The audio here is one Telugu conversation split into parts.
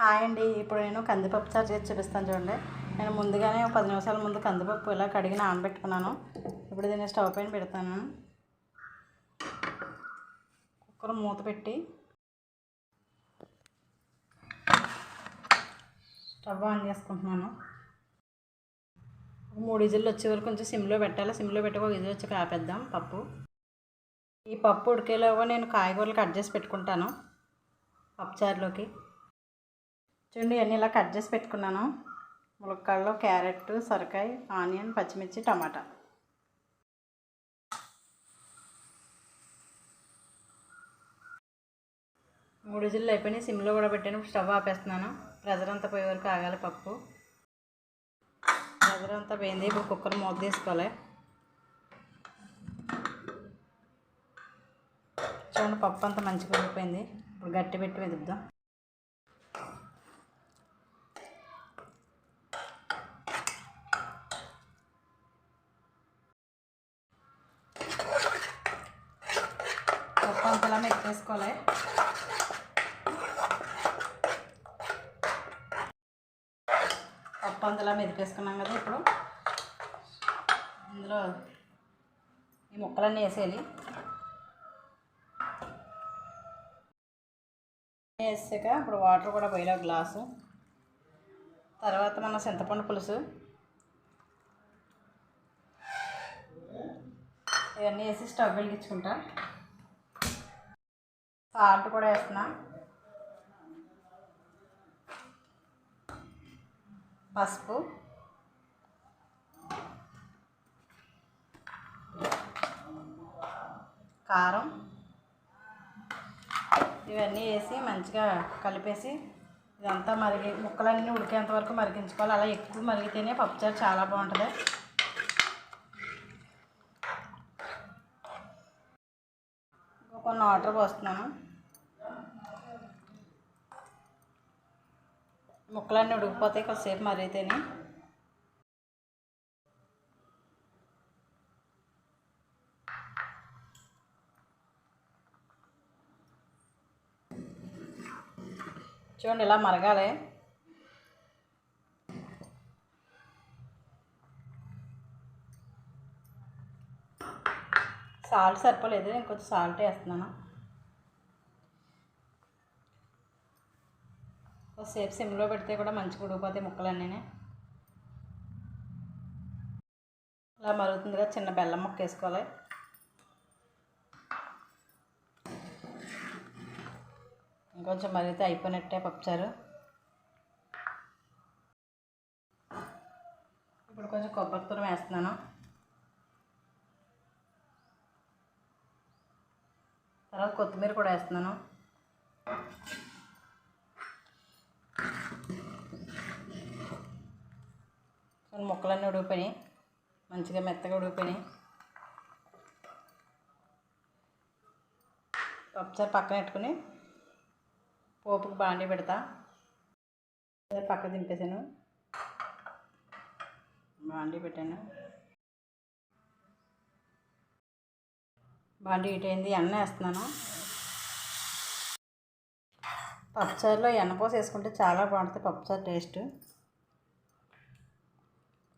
హాయ్ అండి. ఇప్పుడు నేను కందిపప్పు చారు చేసి చూపిస్తాను చూడండి. నేను ముందుగానే పది నిమిషాల ముందు కందిపప్పు ఇలా కడిగి నానబెట్టుకున్నాను. ఇప్పుడు దీన్ని స్టవ్ పైన పెడతాను. కుక్కర్ మూత పెట్టి స్టవ్ ఆన్ చేసుకుంటున్నాను. మూడు విజిల్లు వచ్చే వరకు కొంచెం సిమ్లో పెట్టాలి. సిమ్లో పెట్టి ఒక విజిల్ వచ్చి ఆపేద్దాం పప్పు. ఈ పప్పు ఉడికేలోగా నేను కాయగూరలు కట్ చేసి పెట్టుకుంటాను. పప్పుచారులోకి. చూడండి ఇవన్నీ ఇలా కట్ చేసి పెట్టుకున్నాను. ములక్కాడలో క్యారెట్ సొరకాయ ఆనియన్ పచ్చిమిర్చి టమాటా. మూడు జిల్లు అయిపోయినాయి. సిమ్లో కూడా పెట్టాను. స్టవ్ ఆపేస్తున్నాను. ప్రెజర్ అంతా పోయే వరకు ఆగాలి పప్పు. ప్రెజర్ అంతా పోయింది. ఇప్పుడు కుక్కర్ మూత తీసుకోవాలి. చూడండి పప్పు అంతా మంచిగా ఉడిపోయింది. ఇప్పుడు గట్టి పెట్టి వెతుకుదాం. పప్పు అంతలా మెక్కేసుకోవాలి పప్పు అందులో మెదిపేసుకున్నాం కదా ఇప్పుడు ఇందులో ఈ ముక్కలన్నీ వేసేయాలి వేసాక ఇప్పుడు వాటర్ కూడా పోయిన గ్లాసు తర్వాత మన చింతపండు పులుసు ఇవన్నీ వేసి స్టవ్ వెలిగించుకుంటా సాల్ట్ కూడా వేస్తున్నా. పసుపు. కారం. ఇవన్నీ వేసి మంచిగా కలిపేసి ఇదంతా మరిగి ముక్కలన్నీ ఉడికేంత వరకు మరిగించుకోవాలి. అలా ఎక్కువ మరిగితేనే పప్పుచారు చాలా బాగుంటుంది. కొన్ని వాటర్ పోస్తున్నాను. ముక్కలన్నీ ఉడికిపోతాయి కొద్దిసేపు మరిగితేనే చూడండి ఇలా మరగాలి. సాల్ట్ సరిపోలేదు ఇంకొంచెం సాల్ట్ వేస్తున్నాను. సేపు సిమ్లో పెడితే కూడా మంచిగా ఉడికిపోతాయి ముక్కలన్నీ ఇలా మరుగుతుంది కదా చిన్న బెల్లం ముక్క వేసుకోవాలి. ఇంకొంచెం మరిగితే అయిపోయినట్టే పప్పుచారు. ఇప్పుడు కొంచెం కొబ్బరి తురం వేస్తున్నాను. తర్వాత కొత్తిమీర కూడా వేస్తున్నాను. కొన్ని ముక్కలన్నీ ఉడికిపోయినాయి. మంచిగా మెత్తగా ఉడికిపోయినాయి. పప్పుచారు పక్కన పెట్టుకుని పోపుకి బాండి పెడతా. పక్క దింపేసాను బాండి పెట్టాను. బాండి హీట్ అయింది ఎన్న వేస్తున్నాను. పప్పుచారులో ఎన్నపోసి వేసుకుంటే చాలా బాగుంటుంది పప్పుచారు టేస్ట్.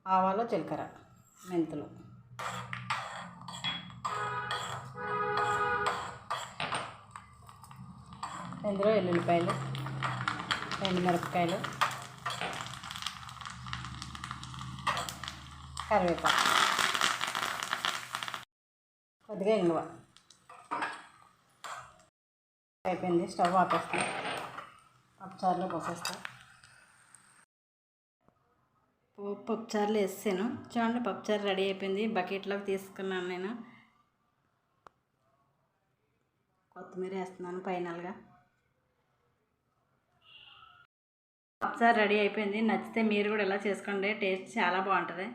ఆవాలు జీలకర్ర మెంతులు. ఇందులో ఎల్లుల్లిపాయలు ఎండుమిరపకాయలు కరివేపాకు. కొద్దిగా ఇంగువ. అయిపోయింది. స్టవ్ ఆపేస్తాను పప్పుచారులో పోసేస్తా. పప్పుచారులు వేసాను చూడండి పప్పుచారు రెడీ అయిపోయింది. బకెట్లోకి తీసుకున్నాను నేను. కొత్తిమీర వేస్తున్నాను ఫైనల్గా. పప్పుచారు రెడీ అయిపోయింది. నచ్చితే మీరు కూడా ఇలా చేసుకోండి. టేస్ట్ చాలా బాగుంటుంది.